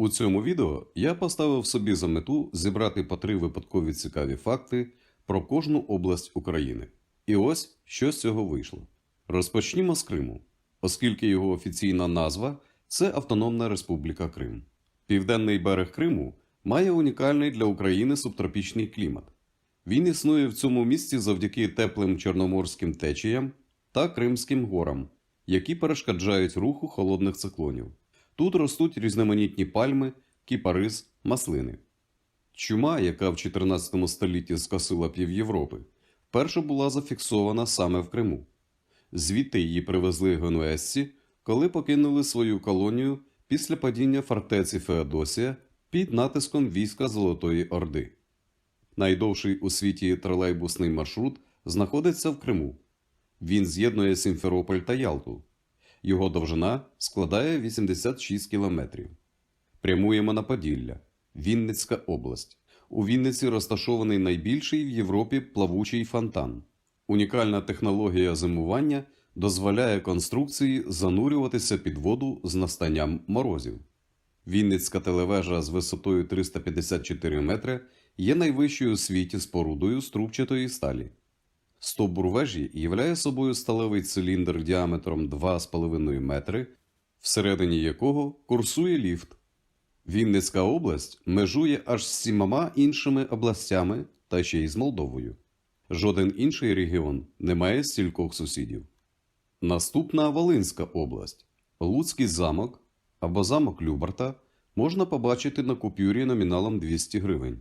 У цьому відео я поставив собі за мету зібрати по три випадкові цікаві факти про кожну область України. І ось що з цього вийшло. Розпочнімо з Криму, оскільки його офіційна назва це Автономна Республіка Крим. Південний берег Криму має унікальний для України субтропічний клімат. Він існує в цьому місці завдяки теплим чорноморським течіям та Кримським горам, які перешкоджають руху холодних циклонів. Тут ростуть різноманітні пальми, кіпарис, маслини. Чума, яка в 14 столітті скосила пів Європи, вперше була зафіксована саме в Криму. Звідти її привезли генуезці, коли покинули свою колонію після падіння фортеці Феодосія під натиском війська Золотої Орди. Найдовший у світі тролейбусний маршрут знаходиться в Криму. Він з'єднує Сімферополь та Ялту. Його довжина складає 86 кілометрів. Прямуємо на Поділля, Вінницька область. У Вінниці розташований найбільший в Європі плавучий фонтан. Унікальна технологія зимування дозволяє конструкції занурюватися під воду з настанням морозів. Вінницька телевежа з висотою 354 метри є найвищою у світі спорудою з трубчатої сталі. Стовбур вежі являє собою сталевий циліндр діаметром 2,5 метри, всередині якого курсує ліфт. Вінницька область межує аж з сімома іншими областями та ще й з Молдовою. Жоден інший регіон не має стількох сусідів. Наступна Волинська область. Луцький замок або замок Любарта можна побачити на купюрі номіналом 200 гривень.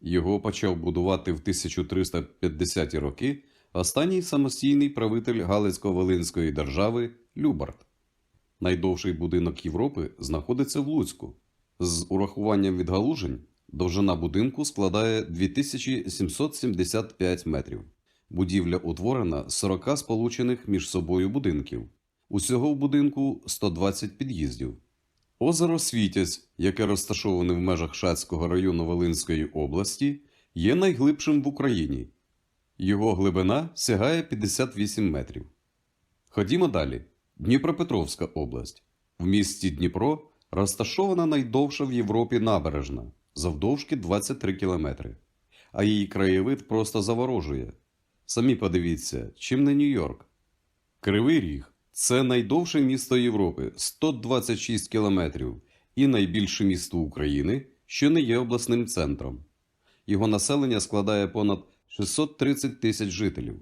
Його почав будувати в 1350-ті роки останній самостійний правитель Галицько-Волинської держави Любарт. Найдовший будинок Європи знаходиться в Луцьку. З урахуванням відгалужень довжина будинку складає 2775 метрів. Будівля утворена з 40 сполучених між собою будинків. Усього в будинку 120 під'їздів. Озеро Світязь, яке розташоване в межах Шацького району Волинської області, є найглибшим в Україні. Його глибина сягає 58 метрів. Ходімо далі. Дніпропетровська область. В місті Дніпро розташована найдовша в Європі набережна завдовжки 23 кілометри. А її краєвид просто заворожує. Самі подивіться, чим не Нью-Йорк. Кривий Ріг це найдовше місто Європи 126 кілометрів і найбільше місто України, що не є обласним центром. Його населення складає понад 630 тисяч жителів.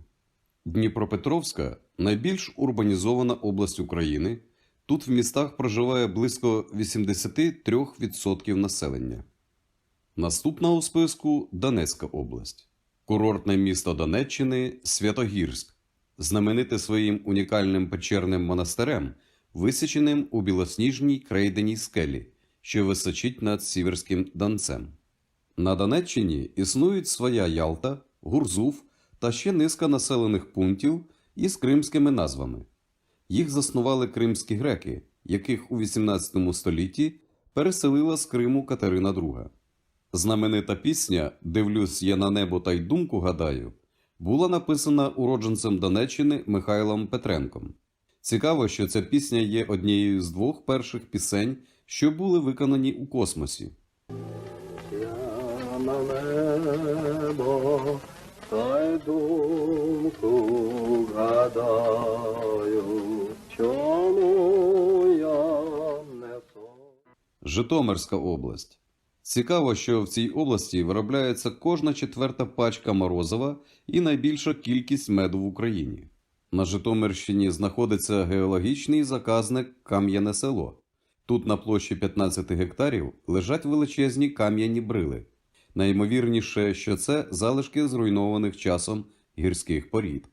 Дніпропетровська найбільш урбанізована область України. Тут в містах проживає близько 83% населення. Наступна у списку Донецька область. Курортне місто Донеччини Святогірськ, знамените своїм унікальним печерним монастирем, висіченим у білосніжній крейденій скелі, що височить над Сіверським Донцем. На Донеччині існують своя Ялта, Гурзуф та ще низка населених пунктів із кримськими назвами. Їх заснували кримські греки, яких у XVIII столітті переселила з Криму Катерина II. Знаменита пісня Дивлюсь я на небо та й думку гадаю була написана уродженцем Донеччини Михайлом Петренком. Цікаво, що ця пісня є однією з двох перших пісень, що були виконані у космосі. Я на небо та думку гадаю, чому я не сон. Житомирська область. Цікаво, що в цій області виробляється кожна четверта пачка морозива і найбільша кількість меду в Україні. На Житомирщині знаходиться геологічний заказник Кам'яне село. Тут на площі 15 гектарів лежать величезні кам'яні брили. Найімовірніше, що це залишки зруйнованих часом гірських порід.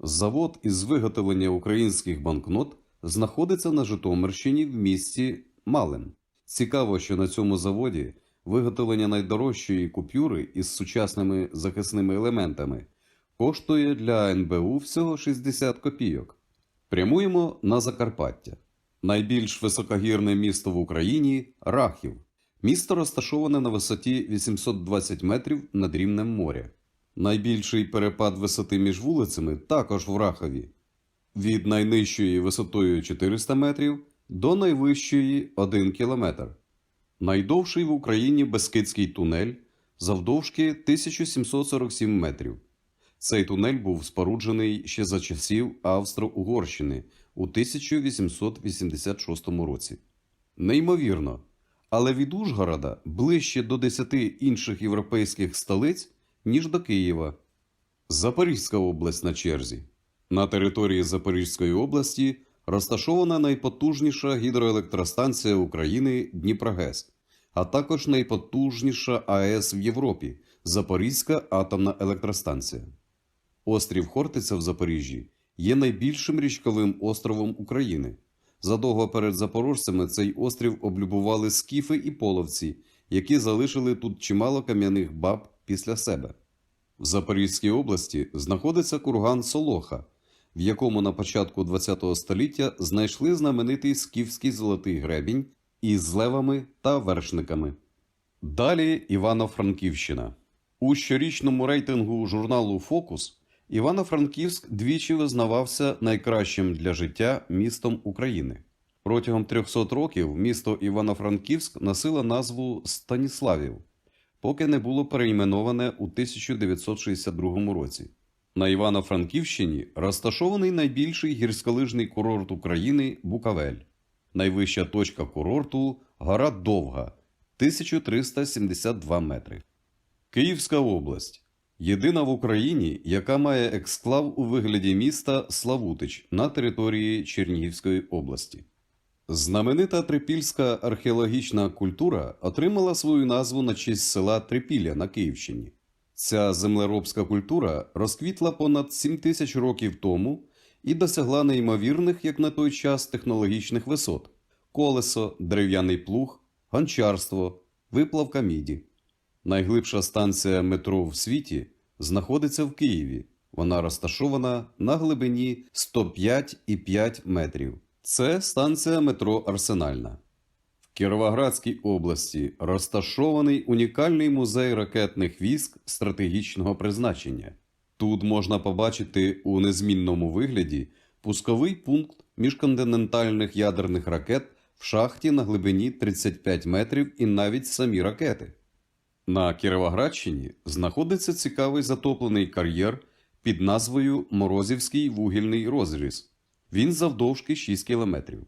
Завод із виготовлення українських банкнот знаходиться на Житомирщині в місті Малин. Цікаво, що на цьому заводі виготовлення найдорожчої купюри із сучасними захисними елементами коштує для НБУ всього 60 копійок. Прямуємо на Закарпаття. Найбільш високогірне місто в Україні Рахів. Місто розташоване на висоті 820 метрів над рівнем моря. Найбільший перепад висоти між вулицями також в Рахові. Від найнижчої висотою 400 метрів до найвищої 1 кілометр. Найдовший в Україні Бескидський тунель завдовжки 1747 метрів. Цей тунель був споруджений ще за часів Австро-Угорщини у 1886 році. Неймовірно, але від Ужгорода ближче до 10 інших європейських столиць, ніж до Києва. Запорізька область на черзі. На території Запорізької області розташована найпотужніша гідроелектростанція України Дніпрогес, а також найпотужніша АЕС в Європі Запорізька атомна електростанція. Острів Хортиця в Запоріжжі є найбільшим річковим островом України. Задовго перед запорожцями цей острів облюбували скіфи і половці, які залишили тут чимало кам'яних баб після себе. В Запорізькій області знаходиться курган Солоха, в якому на початку ХХ століття знайшли знаменитий скіфський золотий гребінь із левами та вершниками. Далі Івано-Франківщина. У щорічному рейтингу журналу Фокус Івано-Франківськ двічі визнавався найкращим для життя містом України. Протягом 300 років місто Івано-Франківськ носило назву Станіславів, поки не було перейменоване у 1962 році. На Івано-Франківщині розташований найбільший гірськолижний курорт України Букавель. Найвища точка курорту гора Довга 1372 метри. Київська область єдина в Україні, яка має ексклав у вигляді міста Славутич на території Чернігівської області. Знаменита трипільська археологічна культура отримала свою назву на честь села Трипілля на Київщині. Ця землеробська культура розквітла понад 7 тисяч років тому і досягла неймовірних, як на той час, технологічних висот: колесо, дерев'яний плуг, гончарство, виплавка міді. Найглибша станція метро в світі знаходиться в Києві. Вона розташована на глибині 105,5 метрів. Це станція метро Арсенальна. В Кіровоградській області розташований унікальний музей ракетних військ стратегічного призначення. Тут можна побачити у незмінному вигляді пусковий пункт міжконтинентальних ядерних ракет в шахті на глибині 35 метрів і навіть самі ракети. На Кіровоградщині знаходиться цікавий затоплений кар'єр під назвою Морозівський вугільний розріз. Він завдовжки 6 кілометрів.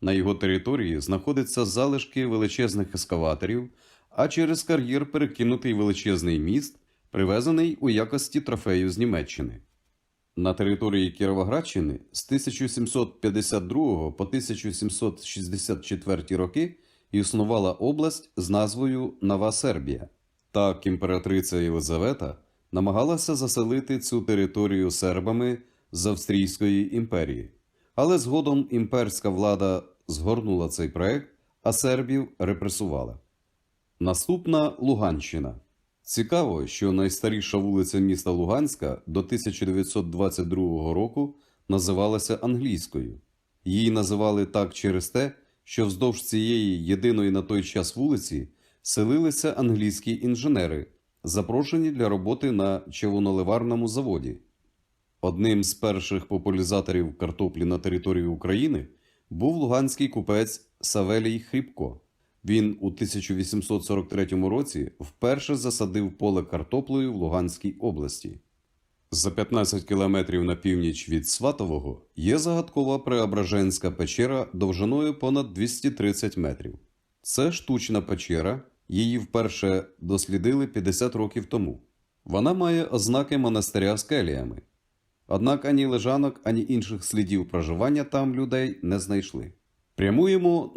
На його території знаходяться залишки величезних ескаваторів, а через кар'єр перекинутий величезний міст, привезений у якості трофею з Німеччини. На території Кіровоградщини з 1752 по 1764 роки існувала область з назвою Нова Сербія. Так імператриця Єлизавета намагалася заселити цю територію сербами з Австрійської імперії. Але згодом імперська влада згорнула цей проект, а сербів репресувала. Наступна Луганщина. Цікаво, що найстаріша вулиця міста Луганська до 1922 року називалася англійською. Її називали так через те, що вздовж цієї єдиної на той час вулиці селилися англійські інженери, запрошені для роботи на човуноливарному заводі. Одним з перших популяризаторів картоплі на території України був луганський купець Савелій Хрібко. Він у 1843 році вперше засадив поле картоплею в Луганській області. За 15 кілометрів на північ від Сватового є загадкова Преображенська печера довжиною понад 230 метрів. Це штучна печера, її вперше дослідили 50 років тому. Вона має ознаки монастиря з келіями. Однак ані лежанок, ані інших слідів проживання там людей не знайшли. Прямуємо